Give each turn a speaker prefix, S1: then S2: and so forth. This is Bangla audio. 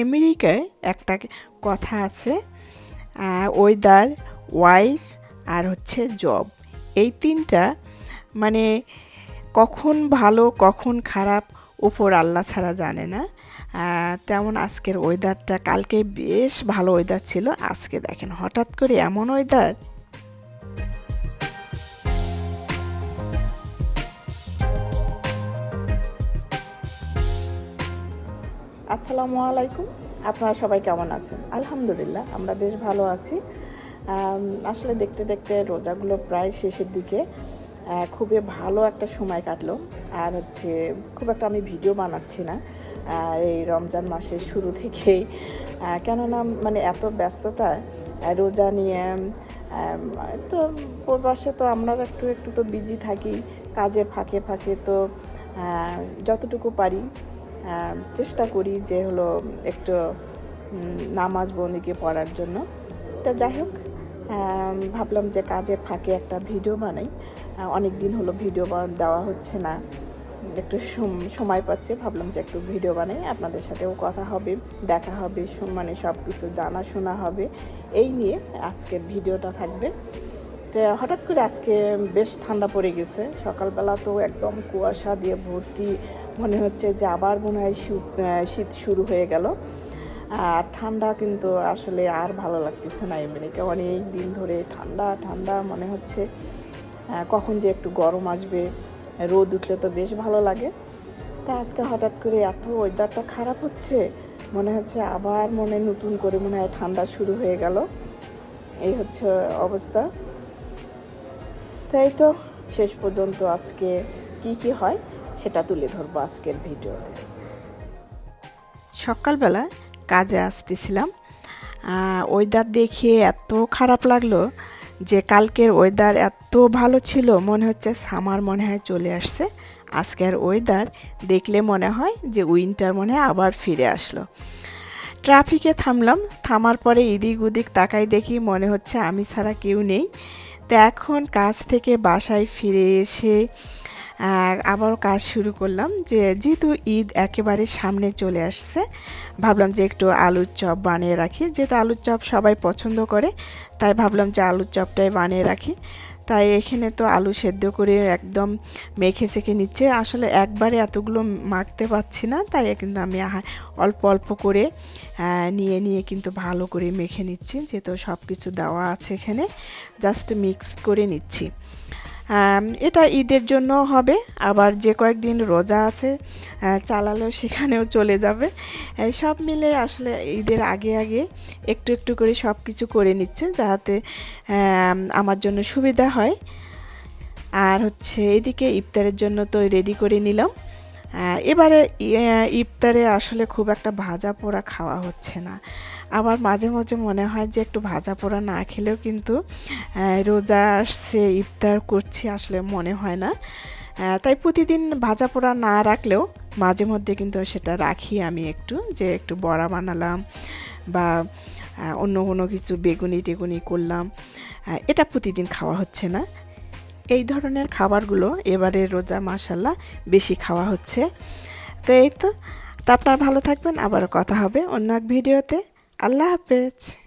S1: আমেরিকায় একটা কথা আছে ওয়েদার, ওয়াইফ আর হচ্ছে জব। এই তিনটা মানে কখন ভালো, কখন খারাপ উপর আল্লাহ ছাড়া জানে না। তেমন আজকের ওয়েদারটা, কালকে বেশ ভালো ওয়েদার ছিল, আজকে দেখেন হঠাৎ করে এমন ওয়েদার। আসসালামু আলাইকুম। আপনারা সবাই কেমন আছেন? আলহামদুলিল্লাহ, আমরা বেশ ভালো আছি। আসলে দেখতে দেখতে রোজাগুলো প্রায় শেষের দিকে। খুবই ভালো একটা সময় কাটলো। আর হচ্ছে, খুব একটা আমি ভিডিও বানাচ্ছি না। এই রমজান মাসের শুরু থেকেই। কেননা মানে এত ব্যস্ততা রোজা নিয়ে তো প্রবাসে তো আমরা একটু একটু তো বিজি থাকি। কাজের ফাঁকে ফাঁকে তো যতটুকু পারি। চেষ্টা করি যে হলো একটু নামাজ বন্দিকে পড়ার জন্য। তা যাই হোক ভাবলাম যে কাজের ফাঁকে একটা ভিডিও বানাই। অনেক দিন হলো ভিডিও দেওয়া হচ্ছে না। একটু সময় পাচ্ছে, ভাবলাম যে একটু ভিডিও বানাই। আপনাদের সাথেও কথা হবে, দেখা হবে মানে সব কিছু জানাশোনা হবে। এই নিয়ে আজকের ভিডিওটা থাকবে। হঠাৎ করে আজকে বেশ ঠান্ডা পড়ে গেছে। সকালবেলা তো একদম কুয়াশা দিয়ে ভর্তি মনে হচ্ছে যে আবার মনে হয় শীত শীত শুরু হয়ে গেল। আর ঠান্ডা কিন্তু আসলে আর ভালো লাগতেছে না এমনিকে অনেক দিন ধরে ঠান্ডা ঠান্ডা মনে হচ্ছে কখন যে একটু গরম আসবে। রোদ উঠলে তো বেশ ভালো লাগে। তা আজকে হঠাৎ করে এত ওয়েদারটা খারাপ হচ্ছে, মনে হচ্ছে আবার মনে নতুন করে মনে হয় ঠান্ডা শুরু হয়ে গেল। এই হচ্ছে অবস্থা। তাই তো শেষ পর্যন্ত আজকে কি কি হয় সেটা তুলে ধরবো আজকের ভিডিওতে। সকালবেলা কাজে আসতেছিলাম। ওয়েদার দেখে এত খারাপ লাগল যে কালকের ওয়েদার এত ভালো ছিল, মনে হচ্ছে সামার মনে হয় চলে আসছে। আজকের ওয়েদার দেখলে মনে হয় যে উইন্টার মনে হয় আবার ফিরে আসলো। ট্রাফিকে থামলাম, থামার পরে এদিক ওদিক তাকাই দেখি মনে হচ্ছে আমি ছাড়া কেউ নেই। তো এখন কাজ থেকে বাসায় ফিরে এসে আবার কাজ শুরু করলাম যে যেহেতু ঈদ একেবারে সামনে চলে আসছে, ভাবলাম যে একটু আলুর চপ বানিয়ে রাখি। যেহেতু আলুর চপ সবাই পছন্দ করে, তাই ভাবলাম যে আলুর চপটাই বানিয়ে রাখি। তাই এখানে তো আলু সেদ্ধ করে একদম মেখে চেখে নিচ্ছে। আসলে একবারে এতগুলো মাখতে পাচ্ছি না, তাই কিন্তু আমি অল্প অল্প করে নিয়ে নিয়ে কিন্তু ভালো করে মেখে নিচ্ছি। যেহেতু সব কিছু দেওয়া আছে এখানে জাস্ট মিক্স করে নিচ্ছি। এটা ঈদের জন্য হবে, আবার যে কয়েকদিন রোজা আছে চালালো চালালেও সেখানেও চলে যাবে। সব মিলে আসলে ঈদের আগে আগে একটু একটু করে সব কিছু করে নিচ্ছে যাতে আমার জন্য সুবিধা হয়। আর হচ্ছে এদিকে ইফতারের জন্য তো রেডি করে নিলাম। এবারে ইফতারে আসলে খুব একটা ভাজা পোড়া খাওয়া হচ্ছে না। আবার মাঝে মাঝে মনে হয় যে একটু ভাজা পোড়া না খেলেও কিন্তু রোজা আসছে ইফতার করছি আসলে মনে হয় না। তাই প্রতিদিন ভাজা পোড়া না রাখলেও মাঝে মধ্যে কিন্তু সেটা রাখি আমি একটু, যে একটু বড়া বানালাম বা অন্য কোনো কিছু বেগুনি টেগুনি করলাম। এটা প্রতিদিন খাওয়া হচ্ছে না। এই ধরনের খাবারগুলো এবারে রোজা মাসাল্লাহ বেশি খাওয়া হচ্ছে। তো এই তো, তা আপনার ভালো থাকবেন আবার কথা হবে অন্য এক ভিডিওতে। আল্লাহ হাফেজ।